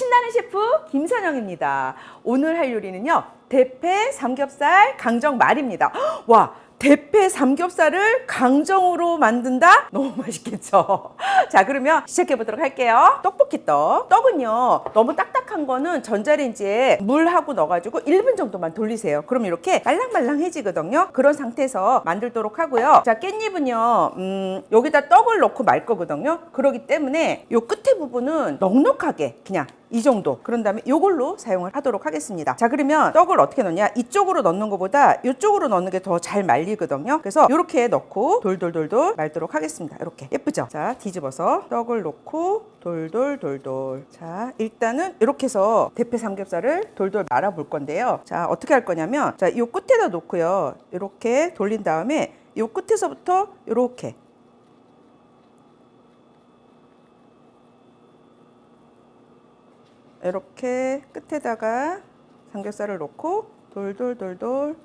신나는 셰프 김선영입니다. 오늘 할 요리는요. 대패 삼겹살 강정 말입니다. 와, 대패 삼겹살을 강정으로 만든다? 너무 맛있겠죠? 자, 그러면 시작해 보도록 할게요. 떡볶이 떡. 떡은요, 너무 딱딱한 거는 전자레인지에 물하고 넣어가지고 1분 정도만 돌리세요. 그럼 이렇게 말랑말랑해지거든요. 그런 상태에서 만들도록 하고요. 자, 깻잎은요, 음, 여기다 떡을 넣고 말 거거든요. 그러기 때문에 요 끝에 부분은 넉넉하게 그냥 이 정도. 그런 다음에 이걸로 사용을 하도록 하겠습니다. 자, 그러면 떡을 어떻게 넣냐? 이쪽으로 넣는 것보다 이쪽으로 넣는 게 더 잘 말리거든요. 그래서 이렇게 넣고 돌돌돌돌 말도록 하겠습니다. 이렇게. 예쁘죠? 자, 뒤집어서 떡을 넣고 돌돌돌돌. 자, 일단은 이렇게 해서 대패 삼겹살을 돌돌 말아 볼 건데요. 자, 어떻게 할 거냐면 자, 이 끝에다 놓고요. 이렇게 돌린 다음에 이 끝에서부터 이렇게 이렇게 끝에다가 삼겹살을 놓고 돌돌돌돌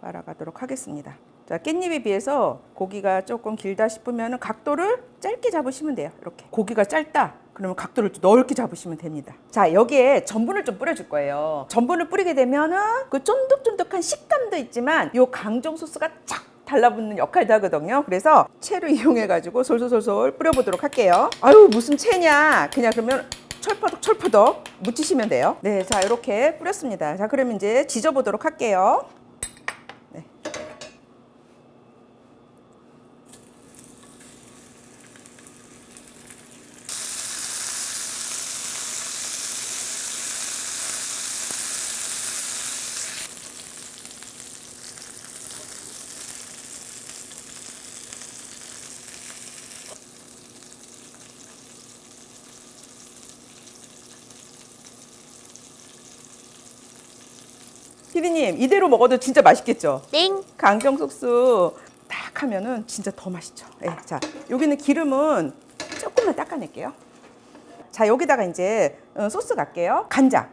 말아가도록 하겠습니다. 자, 깻잎에 비해서 고기가 조금 길다 싶으면 각도를 짧게 잡으시면 돼요. 이렇게. 고기가 짧다. 그러면 각도를 좀 넓게 잡으시면 됩니다. 자, 여기에 전분을 좀 뿌려줄 거예요. 전분을 뿌리게 되면은 그 쫀득쫀득한 식감도 있지만 요 강정 소스가 쫙 달라붙는 역할도 하거든요. 그래서 채를 이용해가지고 솔솔솔솔 뿌려보도록 할게요. 아유, 무슨 채냐. 그냥 그러면 철퍼덕 철퍼덕 묻히시면 돼요. 네, 자 이렇게 뿌렸습니다. 자 그러면 이제 지져보도록 할게요. 피디님 이대로 먹어도 진짜 맛있겠죠? 땡. 강정 소스 딱 하면은 진짜 더 맛있죠. 예, 자 여기는 기름은 조금만 닦아낼게요. 자 여기다가 이제 어, 소스 갈게요. 간장.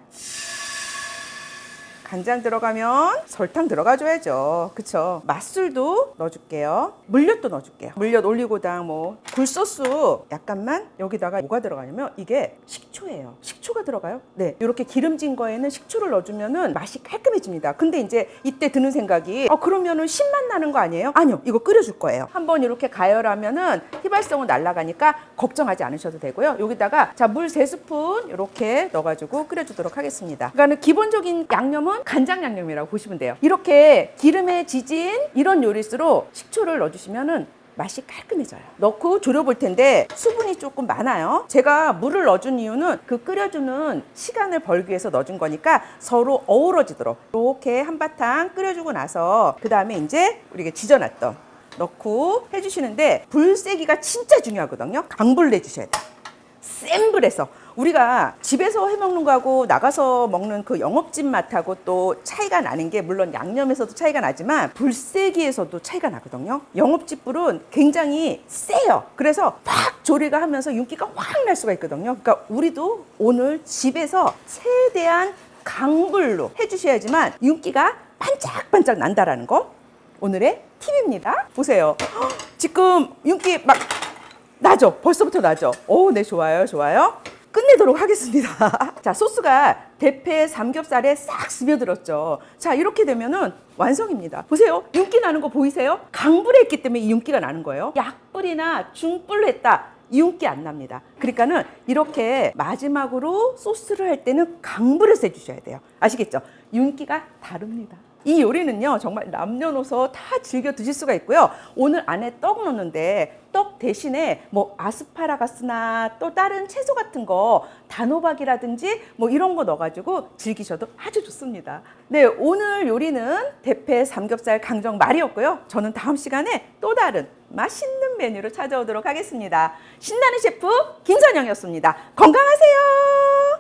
간장 들어가면 설탕 들어가줘야죠. 그쵸? 맛술도 넣어줄게요. 물엿도 넣어줄게요. 물엿 올리고당 뭐 굴소스 약간만 여기다가 뭐가 들어가냐면 이게 식초예요. 식초가 들어가요. 네. 이렇게 기름진 거에는 식초를 넣어주면은 맛이 깔끔해집니다. 근데 이제 이때 드는 생각이 어 그러면은 신맛 나는 거 아니에요? 아니요. 이거 끓여줄 거예요. 한번 이렇게 가열하면은 휘발성은 날아가니까 걱정하지 않으셔도 되고요. 여기다가 자 물 세 스푼 이렇게 넣어가지고 끓여주도록 하겠습니다. 그러니까 기본적인 양념은 간장 양념이라고 보시면 돼요. 이렇게 기름에 지진 이런 요리수로 식초를 넣어주시면은 맛이 깔끔해져요. 넣고 졸여볼 텐데 수분이 조금 많아요. 제가 물을 넣어준 이유는 그 끓여주는 시간을 벌기 위해서 넣어준 거니까 서로 어우러지도록 이렇게 한바탕 끓여주고 나서 그 다음에 이제 우리가 지져놨던 넣고 해주시는데 불 세기가 진짜 중요하거든요. 강불 내주셔야 돼요. 센 불에서 우리가 집에서 해 먹는 거하고 나가서 먹는 그 영업집 맛하고 또 차이가 나는 게 물론 양념에서도 차이가 나지만 불세기에서도 차이가 나거든요. 영업집 불은 굉장히 세요. 그래서 확 조리가 하면서 윤기가 확 날 수가 있거든요. 그러니까 우리도 오늘 집에서 최대한 강불로 해주셔야지만 윤기가 반짝반짝 난다라는 거 오늘의 팁입니다. 보세요. 헉, 지금 윤기 막 나죠. 벌써부터 나죠. 오, 네, 좋아요, 좋아요. 끝내도록 하겠습니다. 자, 소스가 대패 삼겹살에 싹 스며들었죠. 자, 이렇게 되면은 완성입니다. 보세요. 윤기 나는 거 보이세요? 강불에 했기 때문에 이 윤기가 나는 거예요. 약불이나 중불로 했다. 이 윤기 안 납니다. 그러니까는 이렇게 마지막으로 소스를 할 때는 강불에서 해주셔야 돼요. 아시겠죠? 윤기가 다릅니다. 이 요리는요 정말 남녀노소 다 즐겨 드실 수가 있고요. 오늘 안에 떡 넣는데 떡 대신에 뭐 아스파라가스나 또 다른 채소 같은 거 단호박이라든지 뭐 이런 거 넣어가지고 즐기셔도 아주 좋습니다. 네 오늘 요리는 대패 삼겹살 강정 말이었고요. 저는 다음 시간에 또 다른 맛있는 메뉴로 찾아오도록 하겠습니다. 신나는 셰프 김선영이었습니다. 건강하세요